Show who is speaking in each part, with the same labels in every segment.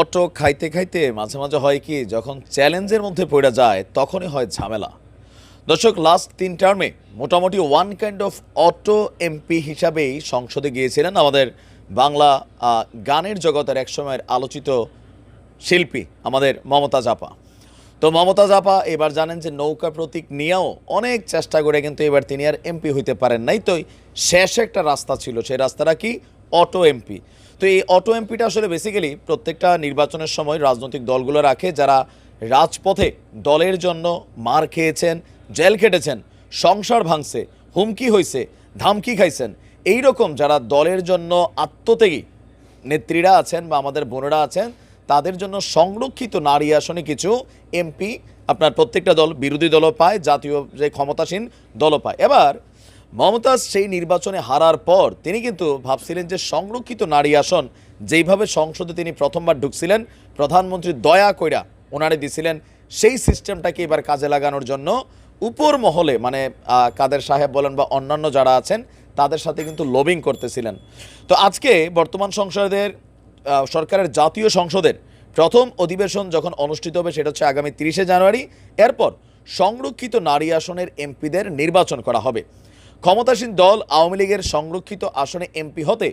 Speaker 1: Auto খাইতে খাইতে মাঝে মাঝে হয় কি, যখন চ্যালেঞ্জের মধ্যে পড়ে যায়, তখনই হয় ঝামেলা। দর্শক লাস্ট তিন টার্মে মোটামুটি one kind of auto MP হিসাবেই সংসদে গিয়েছিলেন আমাদের বাংলা গানের জগতের একসময়ের আলোচিত শিল্পী আমাদের মমতা জাপা। তো মমতা জাপা এবার জানেন যে নৌকা প্রতীক নিয়েও অনেক চেষ্টা করে কিন্তু এবার তিনি আর এমপি হইতে পারেন নাই। তো শেষ একটা রাস্তা ছিল, সেই রাস্তাটা কি? অটো এমপি তো এই অটো এমপিটা আসলে বেসিক্যালি প্রত্যেকটা নির্বাচনের সময় রাজনৈতিক দলগুলো রাখে যারা রাজপথে দলের জন্য মার খেয়েছেন, জেল খেটেছেন, সংসার ভাঙছে, হুমকি হয়েছে ধামকি খাইছেন। এই রকম যারা দলের জন্য আত্মত্যাগী নেত্রীরা আছেন বা আমাদের বোনেরা আছেন, তাদের জন্য সংরক্ষিত নারী আসনে কিছু এমপি আপনার প্রত্যেকটা দল বিরোধী দলও পায়, জাতীয় যে ক্ষমতাসীন দলও পায়। এবার মমতাজ সেই নির্বাচনে হারার পর তিনি কিন্তু ভাবছিলেন যে সংরক্ষিত নারী আসন যেইভাবে সংসদে তিনি প্রথমবার ঢুকছিলেন, প্রধানমন্ত্রী দয়া কইরা ওনারে দিছিলেন, সেই সিস্টেমটাকে এবার কাজে লাগানোর জন্য উপর মহলে মানে কাদের সাহেব বলেন বা অন্যান্য যারা আছেন, তাদের সাথে কিন্তু লবিং করতেছিলেন। তো আজকে বর্তমান সংসদের সরকারের জাতীয় সংসদের প্রথম অধিবেশন যখন অনুষ্ঠিত হবে সেটা হচ্ছে আগামী তিরিশে জানুয়ারি, এরপর সংরক্ষিত নারী আসনের এমপিদের নির্বাচন করা হবে। ক্ষমতাসীন দল আওয়ামী লীগের সংরক্ষিত আসনে এমপি হতে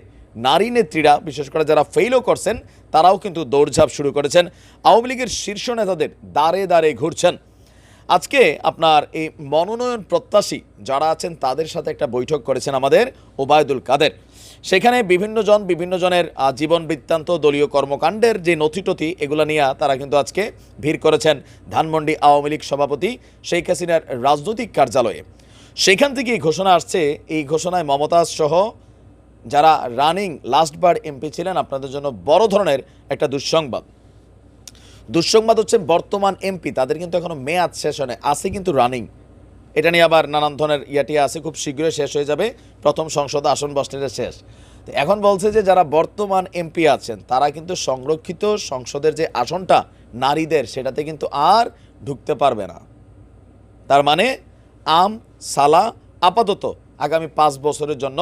Speaker 1: নারী নেত্রীরা, বিশেষ করে যারা ফেইলও করছেন, তারাও কিন্তু দৌড়ঝাঁপ শুরু করেছেন। আওয়ামী লীগের শীর্ষ নেতাদের দাঁড়ে দাঁড়ে ঘুরছেন। আজকে আপনার এই মনোনয়ন প্রত্যাশী যারা আছেন, তাদের সাথে একটা বৈঠক করেছেন আমাদের ওবায়দুল কাদের। সেখানে বিভিন্ন জন, বিভিন্ন জনের জীবন বৃত্তান্ত, দলীয় কর্মকাণ্ডের যে নথিটথি, এগুলো নিয়ে তারা কিন্তু আজকে ভিড় করেছেন ধানমন্ডি আওয়ামী লীগ সভাপতি শেখ হাসিনার রাজনৈতিক কার্যালয়ে। সেখান থেকে ঘোষণা আসছে, এই ঘোষণায় মমতাজ সহ যারা রানিং লাস্টবার এমপি ছিলেন, আপনাদের জন্য বড় ধরনের একটা দুঃসংবাদ। দুঃসংবাদ হচ্ছে বর্তমান এমপি তাদের কিন্তু এখনও মেয়াদ শেষ হয় আছে কিন্তু রানিং এটা নিয়ে আবার নানান ধরনের ইয়াটি আছে, খুব শীঘ্রই শেষ হয়ে যাবে, প্রথম সংসদ আসন বসনের শেষ। তো এখন বলছে যে যারা বর্তমান এমপি আছেন, তারা কিন্তু সংরক্ষিত সংসদের যে আসনটা নারীদের, সেটাতে কিন্তু আর ঢুকতে পারবে না। তার মানে আম সালা আপাতত আগামী পাঁচ বছরের জন্য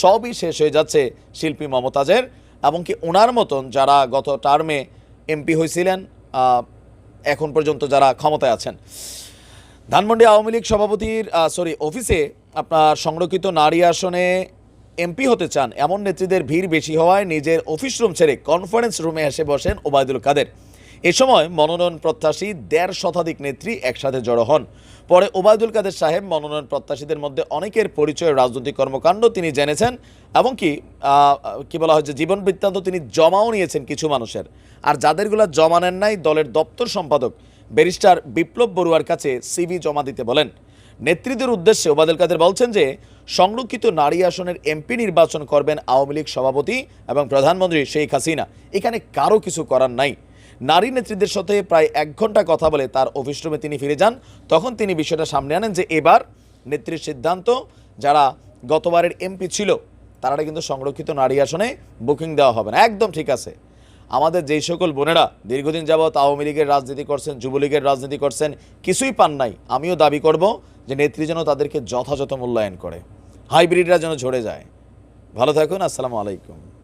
Speaker 1: সবই শেষ হয়ে যাচ্ছে শিল্পী মমতাজের, এমনকি ওনার মতন যারা গত টার্মে এমপি হয়েছিলেন এখন পর্যন্ত যারা ক্ষমতায় আছেন। ধানমন্ডি আওয়ামী লীগ সভাপতির সরি অফিসে আপনার সংরক্ষিত নারী আসনে এমপি হতে চান, এমন নেত্রীদের ভিড় বেশি হওয়ায় নিজের অফিস রুম ছেড়ে কনফারেন্স রুমে এসে বসেন ওবায়দুল কাদের। এ সময় মনোনয়ন প্রত্যাশী দেড় শতাধিক নেত্রী একসাথে জড়ো হন। পরে ওবায়দুল কাদের সাহেব মনোনয়ন প্রত্যাশীদের মধ্যে অনেকের পরিচয় রাজনৈতিক কর্মকাণ্ড তিনি জেনেছেন এমনকি আহ, কি বলা হয় যে জীবন বৃত্তান্ত তিনি জমাও নিয়েছেন কিছু মানুষের। আর যাদেরগুলা জমা নেন নাই দলের দপ্তর সম্পাদক ব্যারিস্টার বিপ্লব বড়ুয়ার কাছে সিভি জমা দিতে বলেন। নেতৃত্বের উদ্দেশ্যে ওবায়দুল কাদের বলছেন যে সংরক্ষিত নারী আসনের এমপি নির্বাচন করবেন আওয়ামী লীগ সভাপতি এবং প্রধানমন্ত্রী শেখ হাসিনা। এখানে কারও কিছু করার নাই। নারী নেত্রীদের সাথে প্রায় এক ঘণ্টা কথা বলে তার অফিস রুমে তিনি ফিরে যান। তখন তিনি বিষয়টা সামনে আনেন যে এবার নেত্রীর সিদ্ধান্ত, যারা গতবারের এমপি ছিল তারা কিন্তু সংরক্ষিত নারী আসনে বুকিং দেওয়া হবে না। একদম ঠিক আছে। আমাদের যেই সকল বোনেরা দীর্ঘদিন যাবৎ আওয়ামী লীগের রাজনীতি করছেন, যুবলীগের রাজনীতি করছেন, কিছুই পান নাই। আমিও দাবি করব যে নেত্রী যেন তাদেরকে যথাযথ মূল্যায়ন করে। হাইব্রিডরা যেন ঝরে যায়। ভালো থাকুন, আসসালামু আলাইকুম।